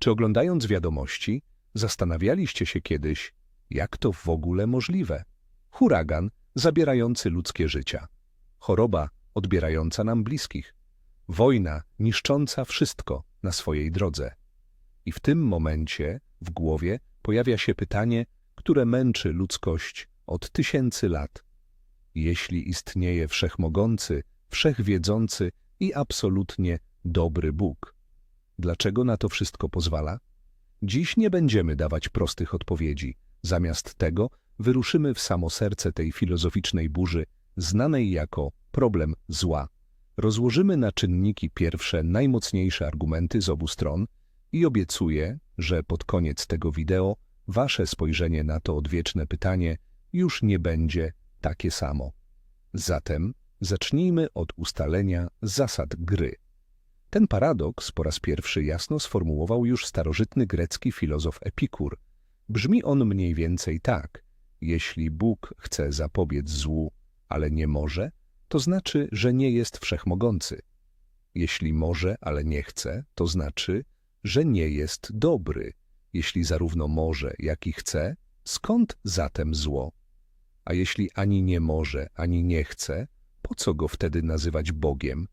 Czy oglądając wiadomości, zastanawialiście się kiedyś, jak to w ogóle możliwe? Huragan zabierający ludzkie życia, choroba odbierająca nam bliskich, wojna niszcząca wszystko na swojej drodze. I w tym momencie w głowie pojawia się pytanie, które męczy ludzkość od tysięcy lat. Jeśli istnieje wszechmogący, wszechwiedzący i absolutnie dobry Bóg, dlaczego na to wszystko pozwala? Dziś nie będziemy dawać prostych odpowiedzi. Zamiast tego wyruszymy w samo serce tej filozoficznej burzy, znanej jako problem zła. Rozłożymy na czynniki pierwsze najmocniejsze argumenty z obu stron i obiecuję, że pod koniec tego wideo wasze spojrzenie na to odwieczne pytanie już nie będzie takie samo. Zatem zacznijmy od ustalenia zasad gry. Ten paradoks po raz pierwszy jasno sformułował już starożytny grecki filozof Epikur. Brzmi on mniej więcej tak. Jeśli Bóg chce zapobiec złu, ale nie może, to znaczy, że nie jest wszechmogący. Jeśli może, ale nie chce, to znaczy, że nie jest dobry. Jeśli zarówno może, jak i chce, skąd zatem zło? A jeśli ani nie może, ani nie chce, po co go wtedy nazywać Bogiem?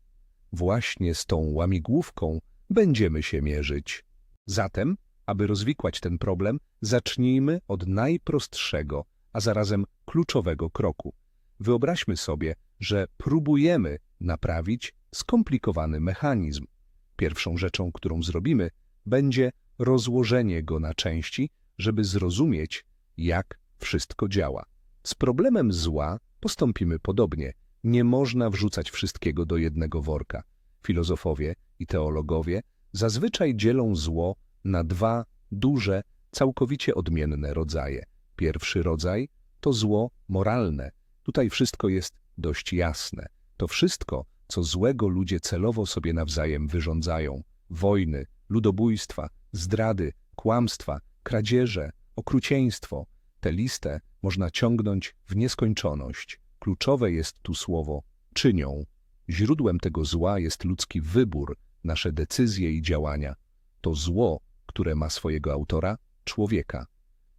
Właśnie z tą łamigłówką będziemy się mierzyć. Zatem, aby rozwikłać ten problem, zacznijmy od najprostszego, a zarazem kluczowego kroku. Wyobraźmy sobie, że próbujemy naprawić skomplikowany mechanizm. Pierwszą rzeczą, którą zrobimy, będzie rozłożenie go na części, żeby zrozumieć, jak wszystko działa. Z problemem zła postąpimy podobnie. Nie można wrzucać wszystkiego do jednego worka. Filozofowie i teologowie zazwyczaj dzielą zło na dwa duże, całkowicie odmienne rodzaje. Pierwszy rodzaj to zło moralne. Tutaj wszystko jest dość jasne. To wszystko, co złego ludzie celowo sobie nawzajem wyrządzają. Wojny, ludobójstwa, zdrady, kłamstwa, kradzieże, okrucieństwo. Tę listę można ciągnąć w nieskończoność. Kluczowe jest tu słowo czynią. Źródłem tego zła jest ludzki wybór, nasze decyzje i działania. To zło, które ma swojego autora, człowieka.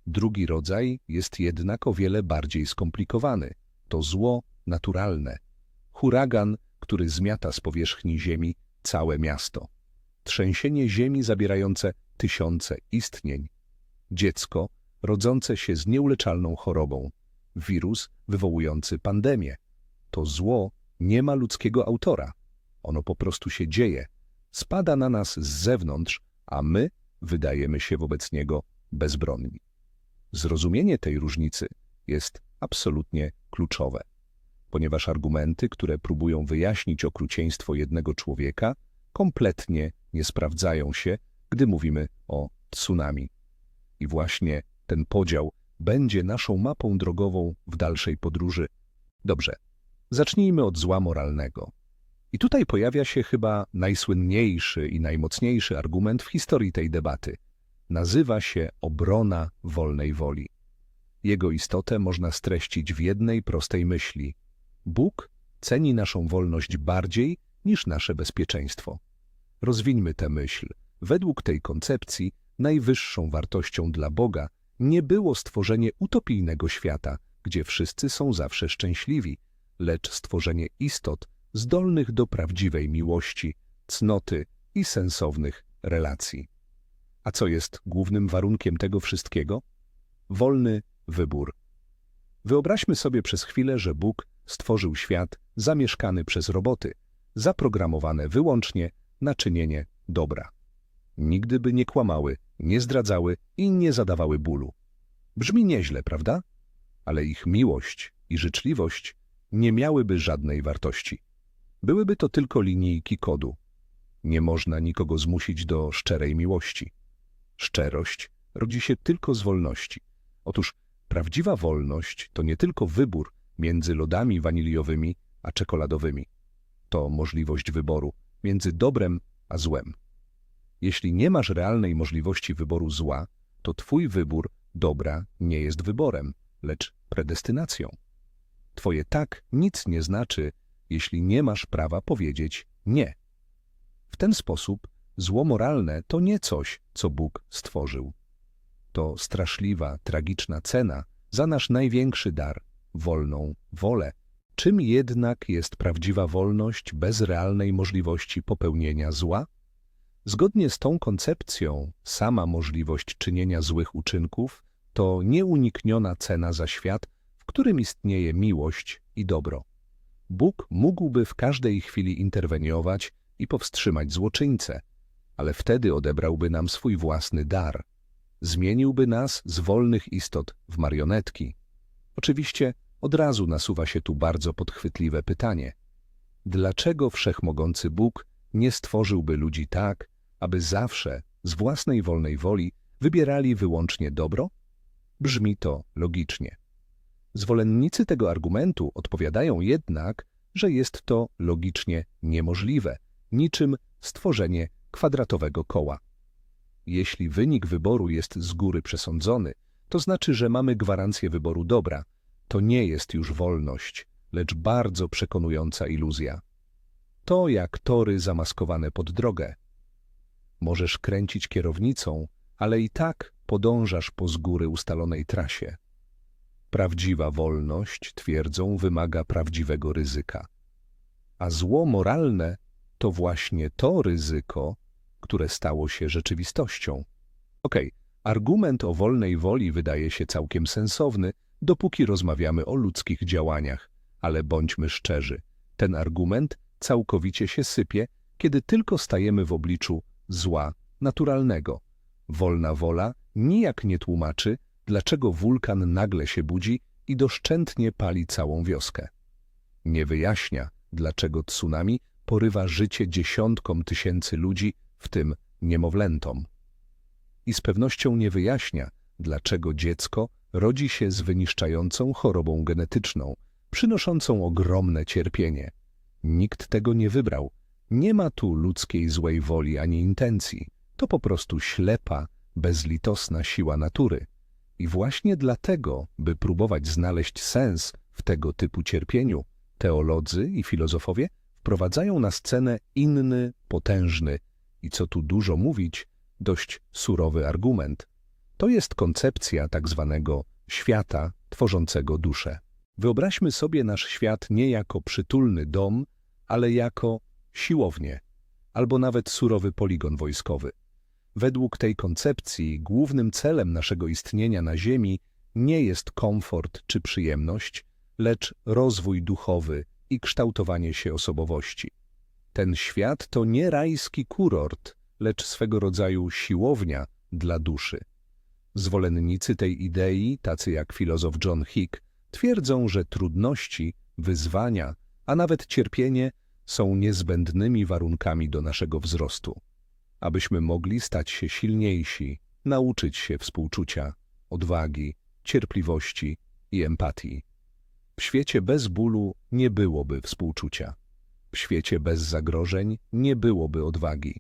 Drugi rodzaj jest jednak o wiele bardziej skomplikowany. To zło naturalne. Huragan, który zmiata z powierzchni ziemi całe miasto. Trzęsienie ziemi zabierające tysiące istnień. Dziecko rodzące się z nieuleczalną chorobą. Wirus wywołujący pandemię. To zło nie ma ludzkiego autora. Ono po prostu się dzieje. Spada na nas z zewnątrz, a my wydajemy się wobec niego bezbronni. Zrozumienie tej różnicy jest absolutnie kluczowe, ponieważ argumenty, które próbują wyjaśnić okrucieństwo jednego człowieka, kompletnie nie sprawdzają się, gdy mówimy o tsunami. I właśnie ten podział będzie naszą mapą drogową w dalszej podróży. Dobrze, zacznijmy od zła moralnego. I tutaj pojawia się chyba najsłynniejszy i najmocniejszy argument w historii tej debaty. Nazywa się obrona wolnej woli. Jego istotę można streścić w jednej prostej myśli. Bóg ceni naszą wolność bardziej niż nasze bezpieczeństwo. Rozwińmy tę myśl. Według tej koncepcji najwyższą wartością dla Boga nie było stworzenie utopijnego świata, gdzie wszyscy są zawsze szczęśliwi, lecz stworzenie istot zdolnych do prawdziwej miłości, cnoty i sensownych relacji. A co jest głównym warunkiem tego wszystkiego? Wolny wybór. Wyobraźmy sobie przez chwilę, że Bóg stworzył świat zamieszkany przez roboty, zaprogramowane wyłącznie na czynienie dobra. Nigdy by nie kłamały, nie zdradzały i nie zadawały bólu. Brzmi nieźle, prawda? Ale ich miłość i życzliwość nie miałyby żadnej wartości. Byłyby to tylko linijki kodu. Nie można nikogo zmusić do szczerej miłości. Szczerość rodzi się tylko z wolności. Otóż prawdziwa wolność to nie tylko wybór między lodami waniliowymi a czekoladowymi. To możliwość wyboru między dobrem a złem. Jeśli nie masz realnej możliwości wyboru zła, to twój wybór dobra nie jest wyborem, lecz predestynacją. Twoje tak nic nie znaczy, jeśli nie masz prawa powiedzieć nie. W ten sposób Zło moralne to nie coś, co Bóg stworzył. To straszliwa, tragiczna cena za nasz największy dar wolną wolę. Czym jednak jest prawdziwa wolność bez realnej możliwości popełnienia zła? Zgodnie z tą koncepcją, sama możliwość czynienia złych uczynków to nieunikniona cena za świat, w którym istnieje miłość i dobro. Bóg mógłby w każdej chwili interweniować i powstrzymać złoczyńcę, ale wtedy odebrałby nam swój własny dar. Zmieniłby nas z wolnych istot w marionetki. Oczywiście od razu nasuwa się tu bardzo podchwytliwe pytanie. Dlaczego wszechmogący Bóg nie stworzyłby ludzi tak, aby zawsze, z własnej wolnej woli, wybierali wyłącznie dobro? Brzmi to logicznie. Zwolennicy tego argumentu odpowiadają jednak, że jest to logicznie niemożliwe, niczym stworzenie kwadratowego koła. Jeśli wynik wyboru jest z góry przesądzony, to znaczy, że mamy gwarancję wyboru dobra. To nie jest już wolność, lecz bardzo przekonująca iluzja. To jak tory zamaskowane pod drogę. Możesz kręcić kierownicą, ale i tak podążasz po z góry ustalonej trasie. Prawdziwa wolność, twierdzą, wymaga prawdziwego ryzyka. A zło moralne to właśnie to ryzyko, które stało się rzeczywistością. Okej, okay, argument o wolnej woli wydaje się całkiem sensowny, dopóki rozmawiamy o ludzkich działaniach, ale bądźmy szczerzy, ten argument całkowicie się sypie, kiedy tylko stajemy w obliczu zła naturalnego. Wolna wola nijak nie tłumaczy, dlaczego wulkan nagle się budzi i doszczętnie pali całą wioskę. Nie wyjaśnia, dlaczego tsunami porywa życie dziesiątkom tysięcy ludzi, w tym niemowlętom. I z pewnością nie wyjaśnia, dlaczego dziecko rodzi się z wyniszczającą chorobą genetyczną, przynoszącą ogromne cierpienie. Nikt tego nie wybrał. Nie ma tu ludzkiej złej woli ani intencji. To po prostu ślepa, bezlitosna siła natury. I właśnie dlatego, by próbować znaleźć sens w tego typu cierpieniu, teolodzy i filozofowie wprowadzają na scenę inny, potężny i co tu dużo mówić, dość surowy argument. To jest koncepcja tak zwanego świata tworzącego duszę. Wyobraźmy sobie nasz świat nie jako przytulny dom, ale jako siłownię, albo nawet surowy poligon wojskowy. Według tej koncepcji głównym celem naszego istnienia na Ziemi nie jest komfort czy przyjemność, lecz rozwój duchowy i kształtowanie się osobowości. Ten świat to nie rajski kurort, lecz swego rodzaju siłownia dla duszy. Zwolennicy tej idei, tacy jak filozof John Hick, twierdzą, że trudności, wyzwania, a nawet cierpienie są niezbędnymi warunkami do naszego wzrostu abyśmy mogli stać się silniejsi, nauczyć się współczucia, odwagi, cierpliwości i empatii. W świecie bez bólu nie byłoby współczucia. W świecie bez zagrożeń nie byłoby odwagi.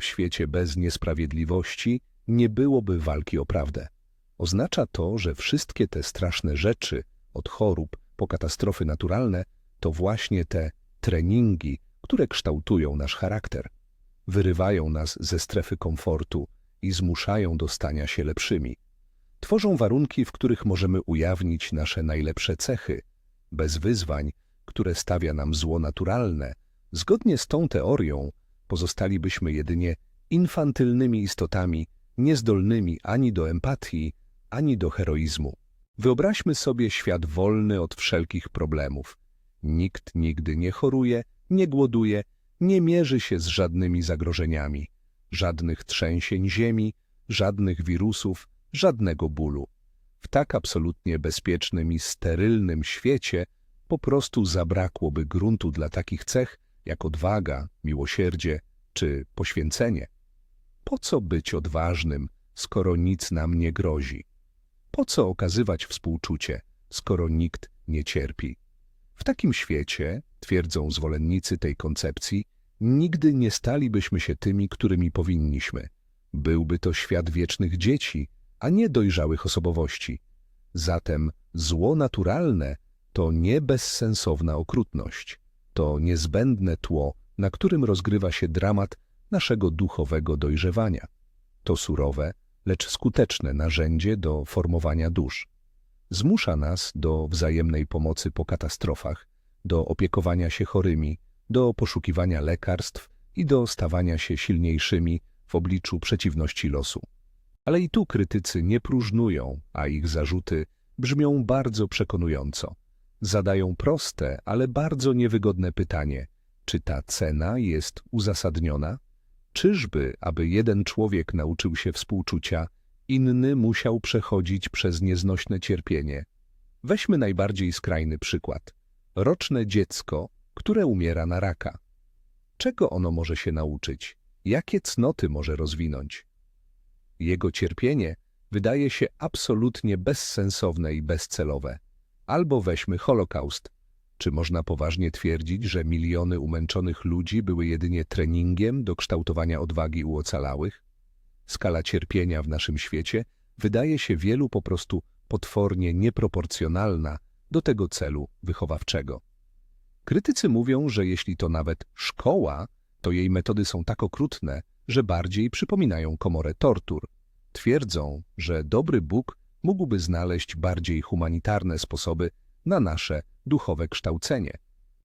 W świecie bez niesprawiedliwości nie byłoby walki o prawdę. Oznacza to, że wszystkie te straszne rzeczy, od chorób po katastrofy naturalne, to właśnie te treningi, które kształtują nasz charakter wyrywają nas ze strefy komfortu i zmuszają do stania się lepszymi. Tworzą warunki, w których możemy ujawnić nasze najlepsze cechy, bez wyzwań, które stawia nam zło naturalne. Zgodnie z tą teorią pozostalibyśmy jedynie infantylnymi istotami, niezdolnymi ani do empatii, ani do heroizmu. Wyobraźmy sobie świat wolny od wszelkich problemów. Nikt nigdy nie choruje, nie głoduje, nie mierzy się z żadnymi zagrożeniami, żadnych trzęsień ziemi, żadnych wirusów, żadnego bólu. W tak absolutnie bezpiecznym i sterylnym świecie po prostu zabrakłoby gruntu dla takich cech jak odwaga, miłosierdzie czy poświęcenie. Po co być odważnym, skoro nic nam nie grozi? Po co okazywać współczucie, skoro nikt nie cierpi? W takim świecie, twierdzą zwolennicy tej koncepcji, nigdy nie stalibyśmy się tymi, którymi powinniśmy. Byłby to świat wiecznych dzieci, a nie dojrzałych osobowości. Zatem zło naturalne to nie bezsensowna okrutność. To niezbędne tło, na którym rozgrywa się dramat naszego duchowego dojrzewania. To surowe, lecz skuteczne narzędzie do formowania dusz. Zmusza nas do wzajemnej pomocy po katastrofach, do opiekowania się chorymi, do poszukiwania lekarstw i do stawania się silniejszymi w obliczu przeciwności losu. Ale i tu krytycy nie próżnują, a ich zarzuty brzmią bardzo przekonująco. Zadają proste, ale bardzo niewygodne pytanie, czy ta cena jest uzasadniona? Czyżby, aby jeden człowiek nauczył się współczucia, inny musiał przechodzić przez nieznośne cierpienie? Weźmy najbardziej skrajny przykład. Roczne dziecko, które umiera na raka. Czego ono może się nauczyć? Jakie cnoty może rozwinąć? Jego cierpienie wydaje się absolutnie bezsensowne i bezcelowe. Albo weźmy Holokaust. Czy można poważnie twierdzić, że miliony umęczonych ludzi były jedynie treningiem do kształtowania odwagi u ocalałych? Skala cierpienia w naszym świecie wydaje się wielu po prostu potwornie nieproporcjonalna do tego celu wychowawczego. Krytycy mówią, że jeśli to nawet szkoła, to jej metody są tak okrutne, że bardziej przypominają komorę tortur. Twierdzą, że dobry Bóg mógłby znaleźć bardziej humanitarne sposoby na nasze duchowe kształcenie.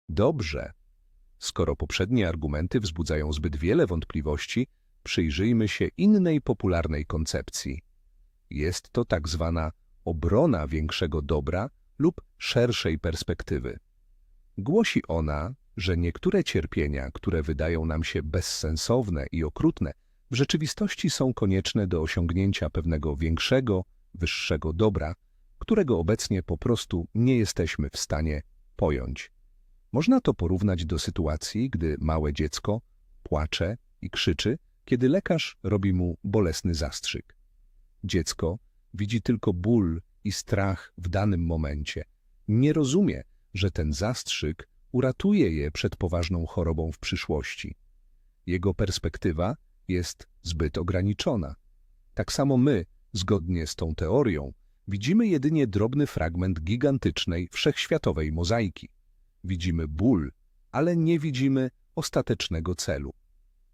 Dobrze. Skoro poprzednie argumenty wzbudzają zbyt wiele wątpliwości, przyjrzyjmy się innej popularnej koncepcji. Jest to tak zwana obrona większego dobra lub szerszej perspektywy. Głosi ona, że niektóre cierpienia, które wydają nam się bezsensowne i okrutne, w rzeczywistości są konieczne do osiągnięcia pewnego większego, wyższego dobra, którego obecnie po prostu nie jesteśmy w stanie pojąć. Można to porównać do sytuacji, gdy małe dziecko płacze i krzyczy, kiedy lekarz robi mu bolesny zastrzyk. Dziecko widzi tylko ból i strach w danym momencie. Nie rozumie, że ten zastrzyk uratuje je przed poważną chorobą w przyszłości. Jego perspektywa jest zbyt ograniczona. Tak samo my, zgodnie z tą teorią, widzimy jedynie drobny fragment gigantycznej, wszechświatowej mozaiki. Widzimy ból, ale nie widzimy ostatecznego celu.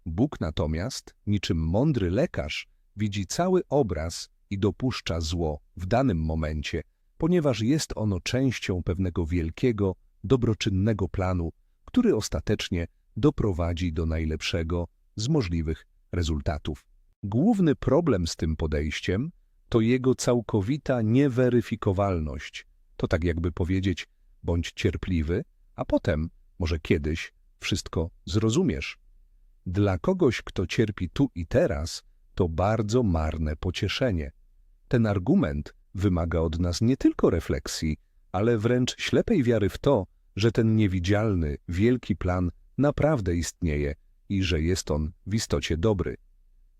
Bóg natomiast, niczym mądry lekarz, widzi cały obraz i dopuszcza zło w danym momencie, ponieważ jest ono częścią pewnego wielkiego, dobroczynnego planu, który ostatecznie doprowadzi do najlepszego z możliwych rezultatów. Główny problem z tym podejściem to jego całkowita nieweryfikowalność. To tak jakby powiedzieć, bądź cierpliwy, a potem, może kiedyś, wszystko zrozumiesz. Dla kogoś, kto cierpi tu i teraz, to bardzo marne pocieszenie. Ten argument wymaga od nas nie tylko refleksji, ale wręcz ślepej wiary w to, że ten niewidzialny, wielki plan naprawdę istnieje i że jest on w istocie dobry.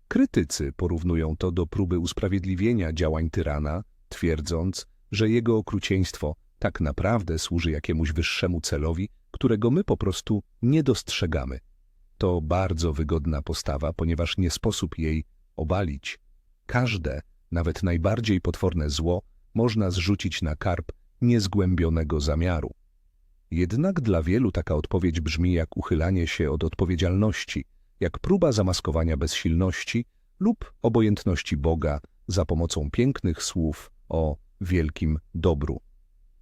Krytycy porównują to do próby usprawiedliwienia działań tyrana, twierdząc, że jego okrucieństwo tak naprawdę służy jakiemuś wyższemu celowi, którego my po prostu nie dostrzegamy. To bardzo wygodna postawa, ponieważ nie sposób jej obalić. Każde, nawet najbardziej potworne zło można zrzucić na karp niezgłębionego zamiaru. Jednak dla wielu taka odpowiedź brzmi jak uchylanie się od odpowiedzialności, jak próba zamaskowania bezsilności lub obojętności Boga za pomocą pięknych słów o wielkim dobru.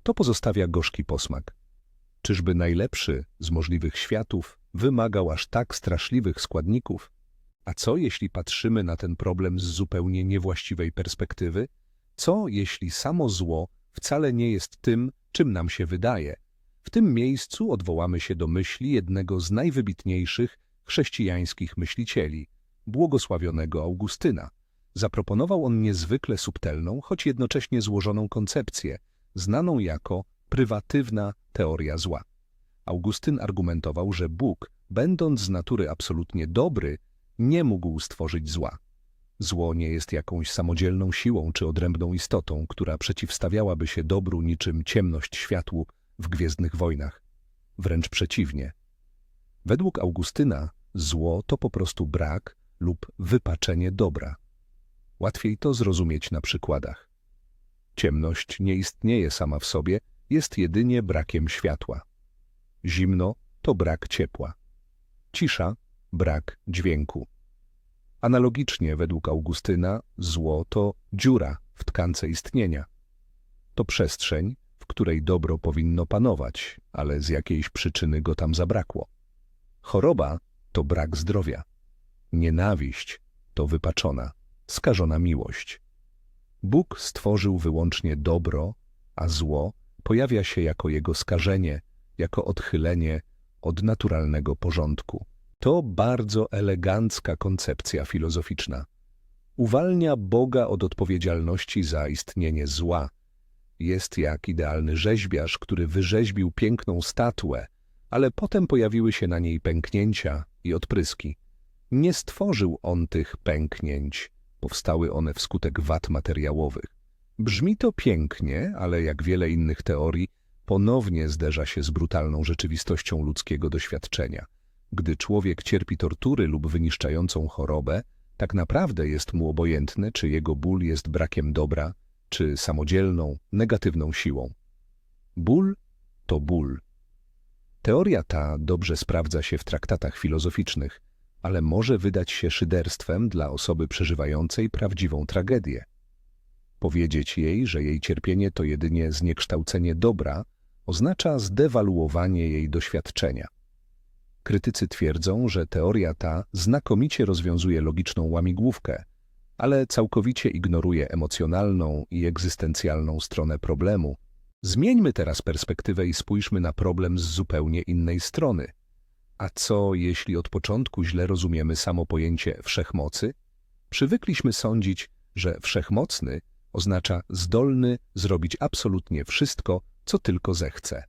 To pozostawia gorzki posmak. Czyżby najlepszy z możliwych światów wymagał aż tak straszliwych składników? A co jeśli patrzymy na ten problem z zupełnie niewłaściwej perspektywy? Co jeśli samo zło wcale nie jest tym, czym nam się wydaje? W tym miejscu odwołamy się do myśli jednego z najwybitniejszych chrześcijańskich myślicieli, błogosławionego Augustyna. Zaproponował on niezwykle subtelną, choć jednocześnie złożoną koncepcję, znaną jako prywatywna teoria zła. Augustyn argumentował, że Bóg, będąc z natury absolutnie dobry, nie mógł stworzyć zła. Zło nie jest jakąś samodzielną siłą czy odrębną istotą, która przeciwstawiałaby się dobru niczym ciemność światłu w Gwiezdnych Wojnach. Wręcz przeciwnie. Według Augustyna zło to po prostu brak lub wypaczenie dobra. Łatwiej to zrozumieć na przykładach. Ciemność nie istnieje sama w sobie, jest jedynie brakiem światła. Zimno to brak ciepła. Cisza brak dźwięku. Analogicznie, według Augustyna, zło to dziura w tkance istnienia. To przestrzeń, w której dobro powinno panować, ale z jakiejś przyczyny go tam zabrakło. Choroba to brak zdrowia. Nienawiść to wypaczona, skażona miłość. Bóg stworzył wyłącznie dobro, a zło pojawia się jako jego skażenie, jako odchylenie od naturalnego porządku. To bardzo elegancka koncepcja filozoficzna. Uwalnia Boga od odpowiedzialności za istnienie zła. Jest jak idealny rzeźbiarz, który wyrzeźbił piękną statuę, ale potem pojawiły się na niej pęknięcia i odpryski. Nie stworzył on tych pęknięć, powstały one wskutek wad materiałowych. Brzmi to pięknie, ale jak wiele innych teorii, ponownie zderza się z brutalną rzeczywistością ludzkiego doświadczenia. Gdy człowiek cierpi tortury lub wyniszczającą chorobę, tak naprawdę jest mu obojętne, czy jego ból jest brakiem dobra, czy samodzielną, negatywną siłą. Ból to ból. Teoria ta dobrze sprawdza się w traktatach filozoficznych, ale może wydać się szyderstwem dla osoby przeżywającej prawdziwą tragedię. Powiedzieć jej, że jej cierpienie to jedynie zniekształcenie dobra, oznacza zdewaluowanie jej doświadczenia. Krytycy twierdzą, że teoria ta znakomicie rozwiązuje logiczną łamigłówkę, ale całkowicie ignoruje emocjonalną i egzystencjalną stronę problemu. Zmieńmy teraz perspektywę i spójrzmy na problem z zupełnie innej strony. A co, jeśli od początku źle rozumiemy samo pojęcie wszechmocy? Przywykliśmy sądzić, że wszechmocny oznacza zdolny zrobić absolutnie wszystko, co tylko zechce.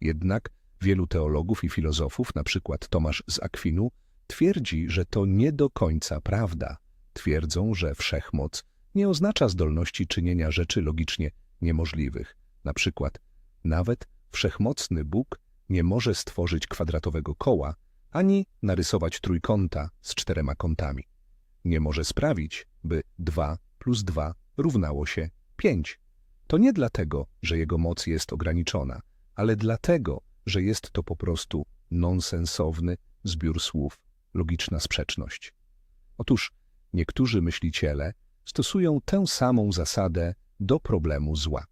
Jednak wielu teologów i filozofów, przykład Tomasz z Akwinu, twierdzi, że to nie do końca prawda. Twierdzą, że wszechmoc nie oznacza zdolności czynienia rzeczy logicznie niemożliwych. Na przykład nawet wszechmocny Bóg nie może stworzyć kwadratowego koła, ani narysować trójkąta z czterema kątami. Nie może sprawić, by 2 plus 2 równało się 5. To nie dlatego, że jego moc jest ograniczona, ale dlatego, że jest to po prostu nonsensowny zbiór słów, logiczna sprzeczność. Otóż niektórzy myśliciele stosują tę samą zasadę do problemu zła.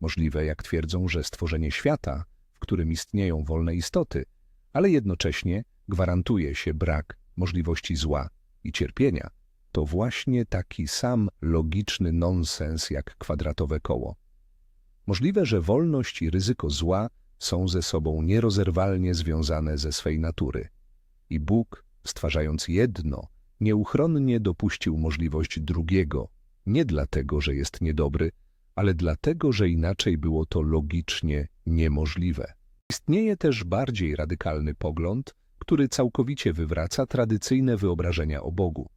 Możliwe, jak twierdzą, że stworzenie świata, w którym istnieją wolne istoty, ale jednocześnie gwarantuje się brak możliwości zła i cierpienia, to właśnie taki sam logiczny nonsens jak kwadratowe koło. Możliwe, że wolność i ryzyko zła są ze sobą nierozerwalnie związane ze swej natury. I Bóg, stwarzając jedno, nieuchronnie dopuścił możliwość drugiego, nie dlatego, że jest niedobry, ale dlatego, że inaczej było to logicznie niemożliwe. Istnieje też bardziej radykalny pogląd, który całkowicie wywraca tradycyjne wyobrażenia o Bogu.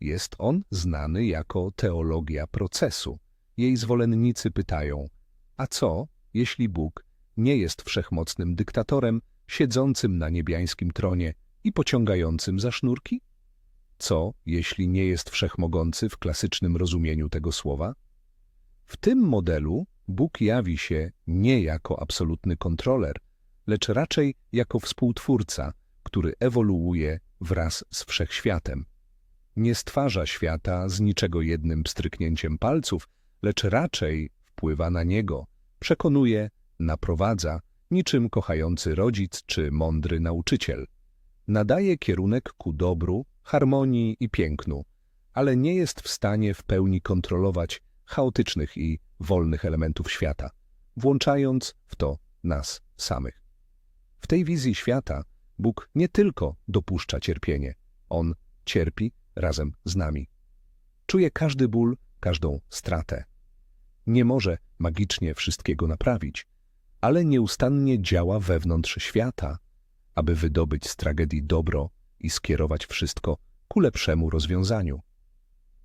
Jest on znany jako teologia procesu. Jej zwolennicy pytają, a co, jeśli Bóg nie jest wszechmocnym dyktatorem, siedzącym na niebiańskim tronie i pociągającym za sznurki? Co, jeśli nie jest wszechmogący w klasycznym rozumieniu tego słowa? W tym modelu Bóg jawi się nie jako absolutny kontroler, lecz raczej jako współtwórca, który ewoluuje wraz z wszechświatem. Nie stwarza świata z niczego jednym pstryknięciem palców, lecz raczej wpływa na niego, przekonuje, naprowadza, niczym kochający rodzic czy mądry nauczyciel. Nadaje kierunek ku dobru, harmonii i pięknu, ale nie jest w stanie w pełni kontrolować chaotycznych i wolnych elementów świata, włączając w to nas samych. W tej wizji świata Bóg nie tylko dopuszcza cierpienie, On cierpi razem z nami. Czuje każdy ból, każdą stratę. Nie może magicznie wszystkiego naprawić, ale nieustannie działa wewnątrz świata, aby wydobyć z tragedii dobro i skierować wszystko ku lepszemu rozwiązaniu.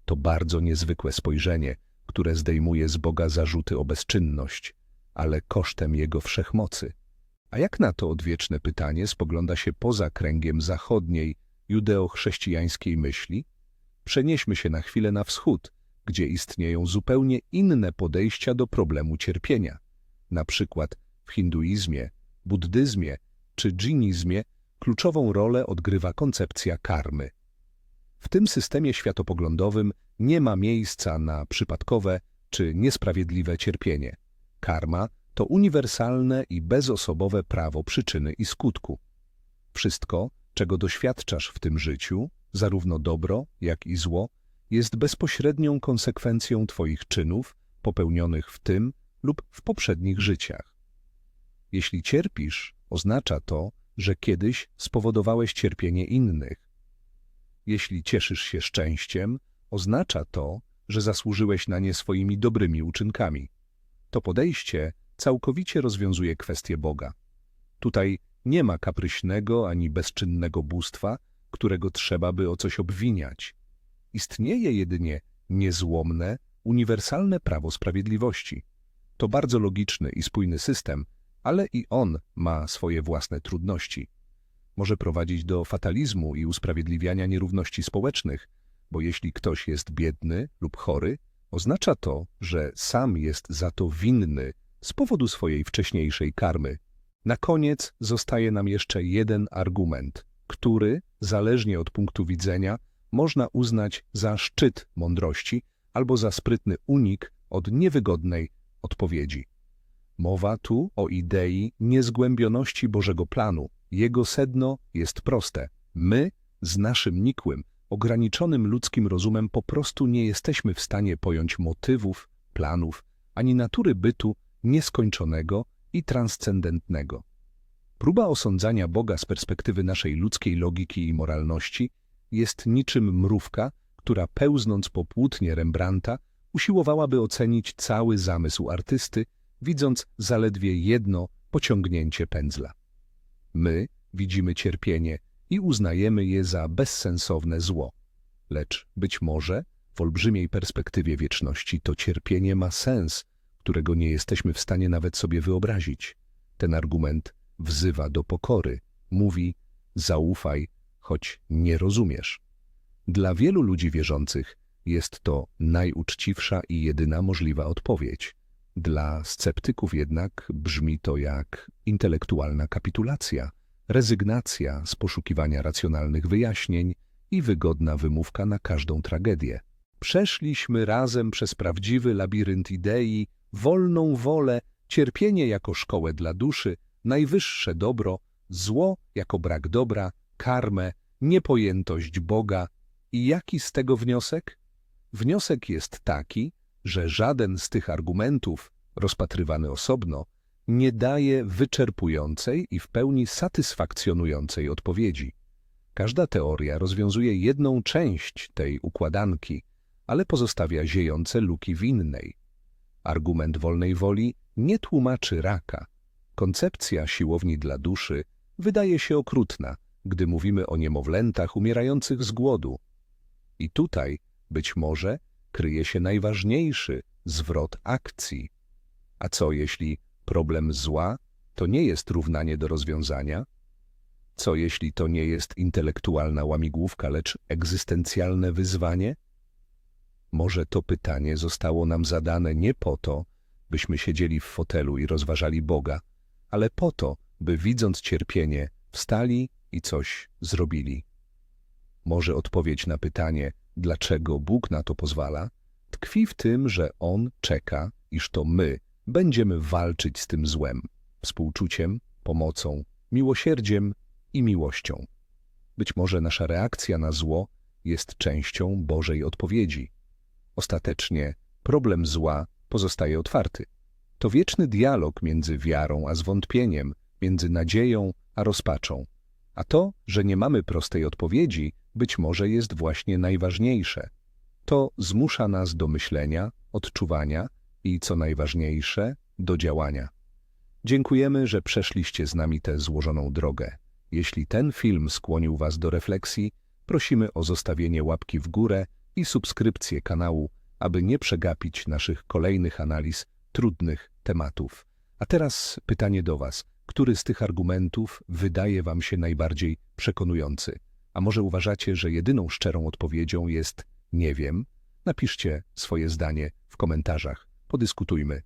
To bardzo niezwykłe spojrzenie, które zdejmuje z Boga zarzuty o bezczynność, ale kosztem Jego wszechmocy. A jak na to odwieczne pytanie spogląda się poza kręgiem zachodniej, judeo-chrześcijańskiej myśli? Przenieśmy się na chwilę na wschód, gdzie istnieją zupełnie inne podejścia do problemu cierpienia. Na przykład w hinduizmie, buddyzmie czy dżinizmie kluczową rolę odgrywa koncepcja karmy. W tym systemie światopoglądowym nie ma miejsca na przypadkowe czy niesprawiedliwe cierpienie. Karma to uniwersalne i bezosobowe prawo przyczyny i skutku. Wszystko, czego doświadczasz w tym życiu, zarówno dobro, jak i zło, jest bezpośrednią konsekwencją Twoich czynów popełnionych w tym lub w poprzednich życiach. Jeśli cierpisz, oznacza to, że kiedyś spowodowałeś cierpienie innych. Jeśli cieszysz się szczęściem, oznacza to, że zasłużyłeś na nie swoimi dobrymi uczynkami. To podejście całkowicie rozwiązuje kwestię Boga. Tutaj nie ma kapryśnego ani bezczynnego bóstwa, którego trzeba by o coś obwiniać. Istnieje jedynie niezłomne, uniwersalne prawo sprawiedliwości. To bardzo logiczny i spójny system, ale i on ma swoje własne trudności. Może prowadzić do fatalizmu i usprawiedliwiania nierówności społecznych, bo jeśli ktoś jest biedny lub chory, oznacza to, że sam jest za to winny z powodu swojej wcześniejszej karmy. Na koniec zostaje nam jeszcze jeden argument, który, zależnie od punktu widzenia, można uznać za szczyt mądrości albo za sprytny unik od niewygodnej odpowiedzi. Mowa tu o idei niezgłębioności Bożego planu. Jego sedno jest proste. My, z naszym nikłym, ograniczonym ludzkim rozumem po prostu nie jesteśmy w stanie pojąć motywów, planów, ani natury bytu nieskończonego i transcendentnego. Próba osądzania Boga z perspektywy naszej ludzkiej logiki i moralności jest niczym mrówka, która pełznąc po płótnie Rembrandta usiłowałaby ocenić cały zamysł artysty, widząc zaledwie jedno pociągnięcie pędzla. My widzimy cierpienie i uznajemy je za bezsensowne zło. Lecz być może w olbrzymiej perspektywie wieczności to cierpienie ma sens, którego nie jesteśmy w stanie nawet sobie wyobrazić. Ten argument wzywa do pokory, mówi zaufaj, choć nie rozumiesz. Dla wielu ludzi wierzących jest to najuczciwsza i jedyna możliwa odpowiedź. Dla sceptyków jednak brzmi to jak intelektualna kapitulacja, rezygnacja z poszukiwania racjonalnych wyjaśnień i wygodna wymówka na każdą tragedię. Przeszliśmy razem przez prawdziwy labirynt idei, wolną wolę, cierpienie jako szkołę dla duszy, najwyższe dobro, zło jako brak dobra, karmę, niepojętość Boga. I jaki z tego wniosek? Wniosek jest taki, że żaden z tych argumentów, rozpatrywany osobno, nie daje wyczerpującej i w pełni satysfakcjonującej odpowiedzi. Każda teoria rozwiązuje jedną część tej układanki, ale pozostawia ziejące luki w innej. Argument wolnej woli nie tłumaczy raka. Koncepcja siłowni dla duszy wydaje się okrutna, gdy mówimy o niemowlętach umierających z głodu. I tutaj, być może, kryje się najważniejszy zwrot akcji. A co jeśli problem zła to nie jest równanie do rozwiązania? Co jeśli to nie jest intelektualna łamigłówka, lecz egzystencjalne wyzwanie? Może to pytanie zostało nam zadane nie po to, byśmy siedzieli w fotelu i rozważali Boga, ale po to, by widząc cierpienie, wstali i coś zrobili. Może odpowiedź na pytanie, dlaczego Bóg na to pozwala, tkwi w tym, że On czeka, iż to my będziemy walczyć z tym złem, współczuciem, pomocą, miłosierdziem i miłością. Być może nasza reakcja na zło jest częścią Bożej odpowiedzi. Ostatecznie problem zła pozostaje otwarty. To wieczny dialog między wiarą a zwątpieniem, między nadzieją a rozpaczą. A to, że nie mamy prostej odpowiedzi, być może jest właśnie najważniejsze. To zmusza nas do myślenia, odczuwania i, co najważniejsze, do działania. Dziękujemy, że przeszliście z nami tę złożoną drogę. Jeśli ten film skłonił Was do refleksji, prosimy o zostawienie łapki w górę i subskrypcję kanału, aby nie przegapić naszych kolejnych analiz trudnych tematów. A teraz pytanie do Was. Który z tych argumentów wydaje Wam się najbardziej przekonujący? A może uważacie, że jedyną szczerą odpowiedzią jest nie wiem? Napiszcie swoje zdanie w komentarzach. Podyskutujmy.